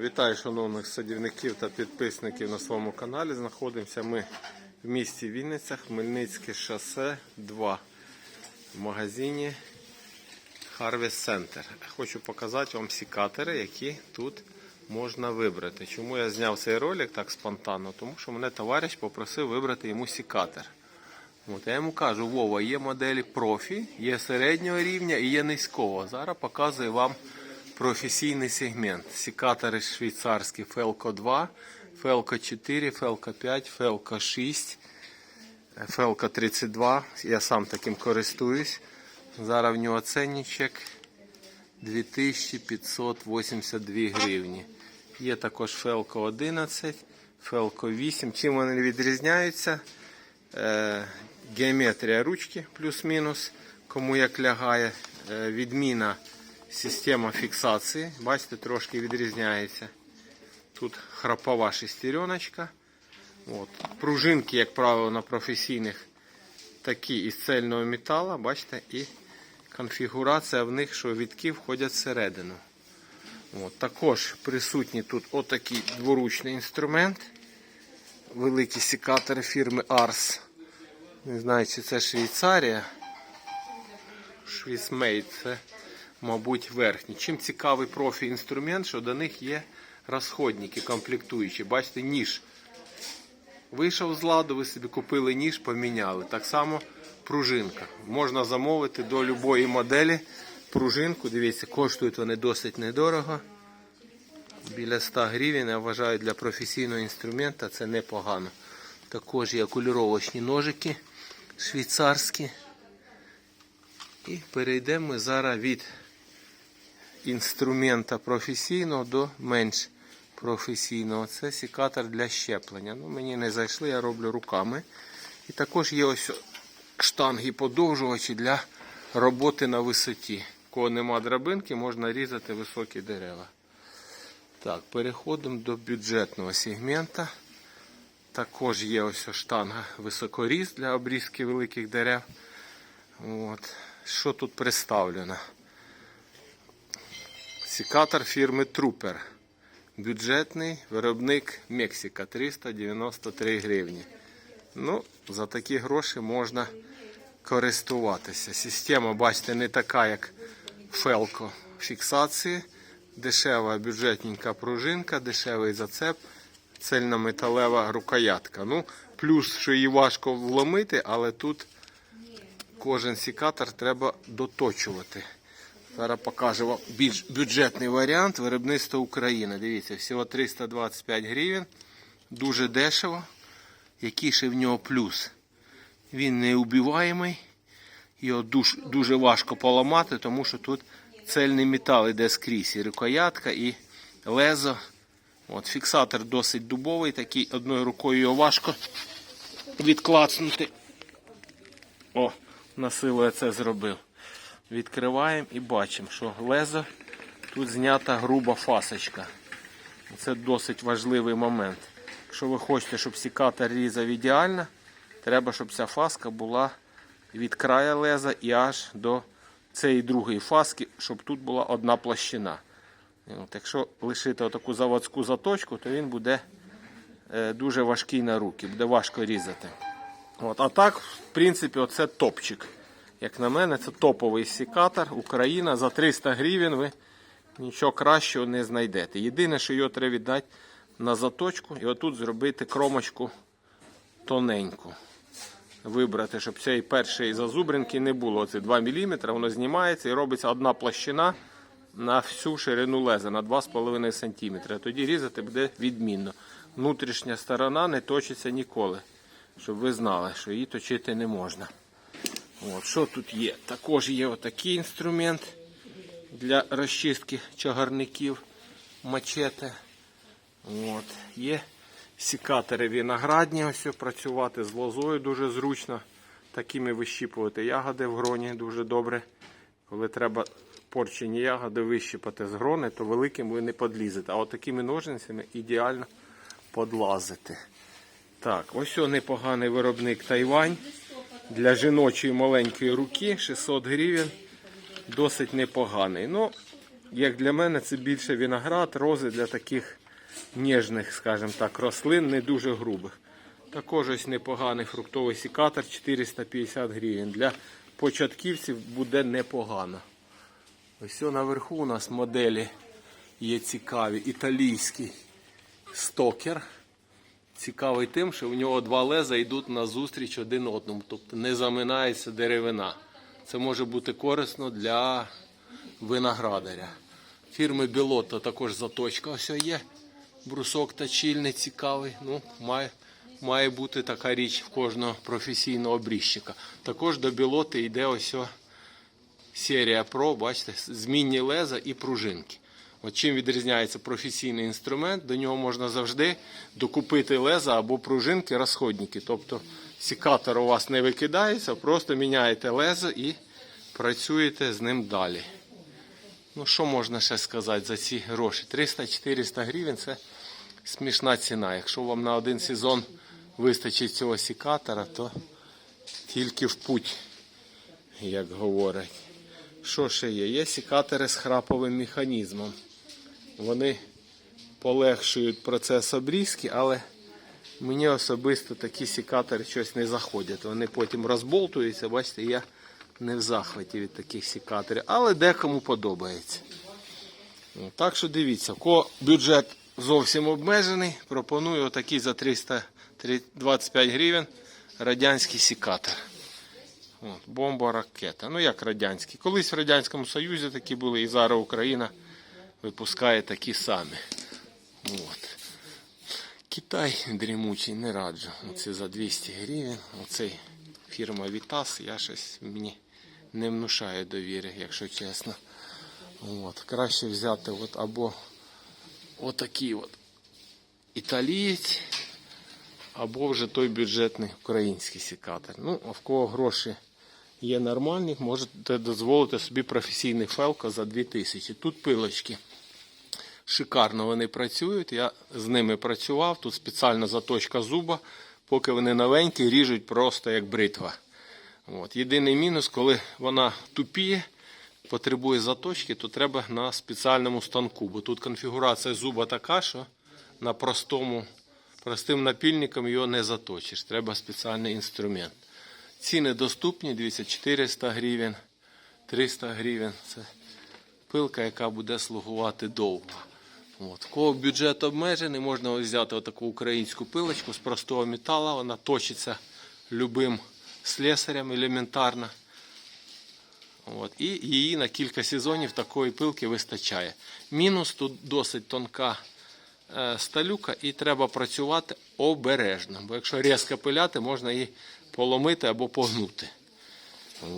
Вітаю шановних садівників та підписників на своєму каналі. Знаходимося ми в місті Вінниця, Хмельницьке шосе 2 в магазині Harvest Center. Хочу показати вам сікатори, які тут можна вибрати. Чому я зняв цей ролик так спонтанно? Тому що мене товариш попросив вибрати йому сікатор. От я йому кажу, Вова, є моделі профі, є середнього рівня і є низького. Зараз показую вам професійний сегмент. Сікатори швейцарські Felco 2, Felco 4, Felco 5, Felco 6, Felco 32. Я сам таким користуюсь. Зараз в нього ценничок 2582 гривні. Є також Felco 11, Felco 8. Чим вони відрізняються? Е, геометрія ручки плюс-мінус, кому як лягає. Е, відміна система фіксації. Бачите, трошки відрізняється. Тут храпова шестереночка. От. Пружинки, як правило, на професійних такі із цельного металу. Бачите, і конфігурація в них, що відки входять всередину. От. Також присутній тут отакий дворучний інструмент. Великі секатори фірми Ars. Не знаю, чи це Швейцарія. Швейцмейд, це, мабуть, верхній. Чим цікавий профі інструмент, що до них є розходники комплектуючі. Бачите, ніж. Вийшов з ладу, ви собі купили ніж, поміняли. Так само пружинка. Можна замовити до будь-якої моделі пружинку. Дивіться, коштують вони досить недорого. Біля 100 гривень, я вважаю, для професійного інструмента це непогано. Також є окуліровочні ножики швейцарські. І перейдемо зараз від інструмента професійного до менш професійного. Це секатор для щеплення. Ну, мені не зайшли, я роблю руками. І також є ось штанги подовжувачі для роботи на висоті. Кого нема драбинки, можна різати високі дерева. Так, переходимо до бюджетного сегмента. Також є ось штанга високоріз для обрізки великих дерев. От. Що тут представлено? Секатор фірми Trooper. Бюджетний виробник Мексика 393 гривні. Ну, за такі гроші можна користуватися. Система, бачите, не така, як Felco фіксації. Дешева бюджетненька пружинка, дешевий зацеп, цельнометалева рукоятка. Ну, плюс, що її важко вломити, але тут кожен секатор треба доточувати. Зараз покажу вам більш бюджетний варіант виробництва України. Дивіться, всього 325 гривень. Дуже дешево. Який ще в нього плюс? Він не убиваємий. Його дуже, дуже важко поламати, тому що тут цельний метал іде скрізь. І рукоятка, і лезо. От, фіксатор досить дубовий, такий одною рукою його важко відклацнути. О, на силу я це зробив. Відкриваємо і бачимо, що лезо тут знята груба фасочка. Це досить важливий момент. Якщо ви хочете, щоб сікатор різав ідеально, треба, щоб ця фаска була від краю леза і аж до цієї другої фаски, щоб тут була одна площина. От, якщо лишити таку заводську заточку, то він буде е, дуже важкий на руки, буде важко різати. От, а так, в принципі, оце топчик. Як на мене, це топовий секатор. Україна за 300 гривень ви нічого кращого не знайдете. Єдине, що його треба віддати на заточку і отут зробити кромочку тоненьку. Вибрати, щоб цієї першої зазубринки не було. Оце 2 мм, воно знімається і робиться одна площина на всю ширину леза на 2,5 см. Тоді різати буде відмінно. Внутрішня сторона не точиться ніколи. Щоб ви знали, що її точити не можна. От, Що тут є? Також є отакий інструмент для розчистки чагарників мачете. От. Є секатори виноградні, ось працювати з лозою дуже зручно. Такими вищіпувати ягоди в гроні дуже добре. Коли треба порчені ягоди вищипати з грони, то великим ви не подлізете. А от такими ножницями ідеально подлазити. Так, ось непоганий виробник Тайвань. Для жіночої маленької руки 600 гривень. Досить непоганий. Ну, як для мене, це більше виноград, рози для таких ніжних, скажімо так, рослин, не дуже грубих. Також ось непоганий фруктовий сікатор 450 гривень. Для початківців буде непогано. Ось наверху у нас моделі є цікаві. Італійський стокер. Цікавий тим, що в нього два леза йдуть назустріч один одному, тобто не заминається деревина. Це може бути корисно для виноградаря. Фірми Білотто також заточка ось є. Брусок точильний цікавий. Ну, має, має бути така річ в кожного професійного обрізчика. Також до білоти йде ось серія Pro, бачите, змінні леза і пружинки. От чим відрізняється професійний інструмент, до нього можна завжди докупити леза або пружинки, розходники. Тобто сікатор у вас не викидається, просто міняєте лезо і працюєте з ним далі. Ну, що можна ще сказати за ці гроші? 300-400 гривень це смішна ціна. Якщо вам на один сезон вистачить цього сікатора, то тільки в путь, як говорять. Що ще є? Є сікатори з храповим механізмом. Вони полегшують процес обрізки, але мені особисто такі сікатори щось не заходять. Вони потім розболтуються, бачите, я не в захваті від таких сікаторів, але декому подобається. Ну, Так що дивіться, кого бюджет зовсім обмежений, пропоную отакий за 325 гривень радянський сікатор. Бомба ракета. Ну як радянські. Колись в Радянському Союзі такі були, і зараз Україна випускає такі самі. От. Китай дрімучий не раджу. Оце за 200 гривень. Оцей фірма Вітас, я щось мені не внушає довіри, якщо чесно. От. Краще взяти от або отакий от італієць, або вже той бюджетний український сікатор. Ну, а в кого гроші є нормальні, можете дозволити собі професійний фелко за 2000. Тут пилочки. Шикарно вони працюють. Я з ними працював. Тут спеціальна заточка зуба, поки вони новенькі, ріжуть просто як бритва. От. Єдиний мінус, коли вона тупіє, потребує заточки, то треба на спеціальному станку. Бо тут конфігурація зуба така, що на простому, простим напільником його не заточиш. Треба спеціальний інструмент. Ціни доступні, дивіться, 400 гривень, 300 гривень. Це пилка, яка буде слугувати довго. От. Кого бюджет обмежений, можна взяти отаку українську пилочку з простого металу. Вона точиться любим слесарем елементарно. От. І її на кілька сезонів такої пилки вистачає. Мінус тут досить тонка е, сталюка і треба працювати обережно. Бо якщо різко пиляти, можна її поломити або погнути.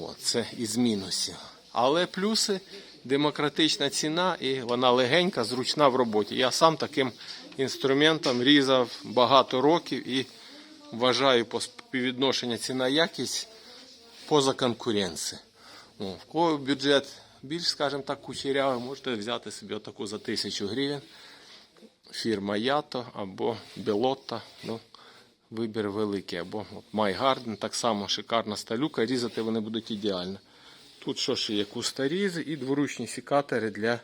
От. Це із мінусів. Але плюси демократична ціна і вона легенька, зручна в роботі. Я сам таким інструментом різав багато років і вважаю по співвідношенню ціна-якість поза конкуренцією. В кого бюджет більш, скажімо так, кучерявий, можете взяти собі отаку за 1000 гривень. Фірма Ято або Белотта. Ну, вибір великий. Або Майгарден, так само шикарна сталюка. Різати вони будуть ідеально. Тут що ще є кустарізи і дворучні сікатори для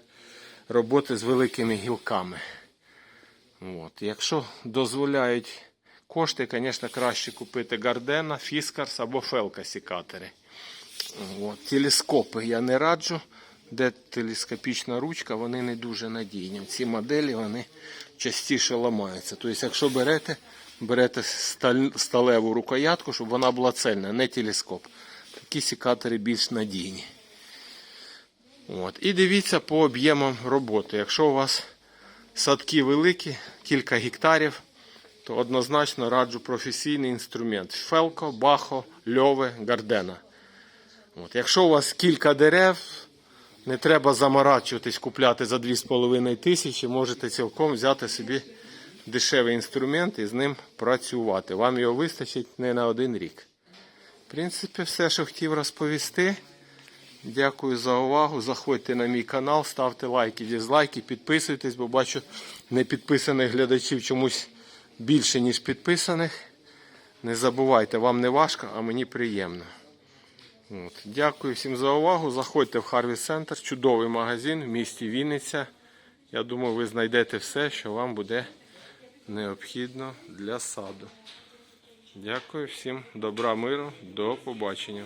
роботи з великими гілками. От. Якщо дозволяють кошти, звісно, краще купити Гардена, Фіскарс або Фелка сікатори. От. Телескопи я не раджу. Де телескопічна ручка, вони не дуже надійні. Ці моделі вони частіше ламаються. Тобто, якщо берете, берете сталеву рукоятку, щоб вона була цельна, не телескоп. Такі сікатори більш надійні. От. І дивіться по об'ємам роботи. Якщо у вас садки великі, кілька гектарів, то однозначно раджу професійний інструмент. Фелко, бахо, льове, гардена. От. Якщо у вас кілька дерев, не треба заморачуватись, купляти за 2,5 тисячі, можете цілком взяти собі дешевий інструмент і з ним працювати. Вам його вистачить не на один рік. Принципі, все, що хотів розповісти. Дякую за увагу. Заходьте на мій канал, ставте лайки, дізлайки, підписуйтесь, бо бачу непідписаних глядачів чомусь більше, ніж підписаних. Не забувайте, вам не важко, а мені приємно. От. Дякую всім за увагу. Заходьте в Харві Центр, чудовий магазин в місті Вінниця. Я думаю, ви знайдете все, що вам буде необхідно для саду. Дякую всім, добра миру, до побачення.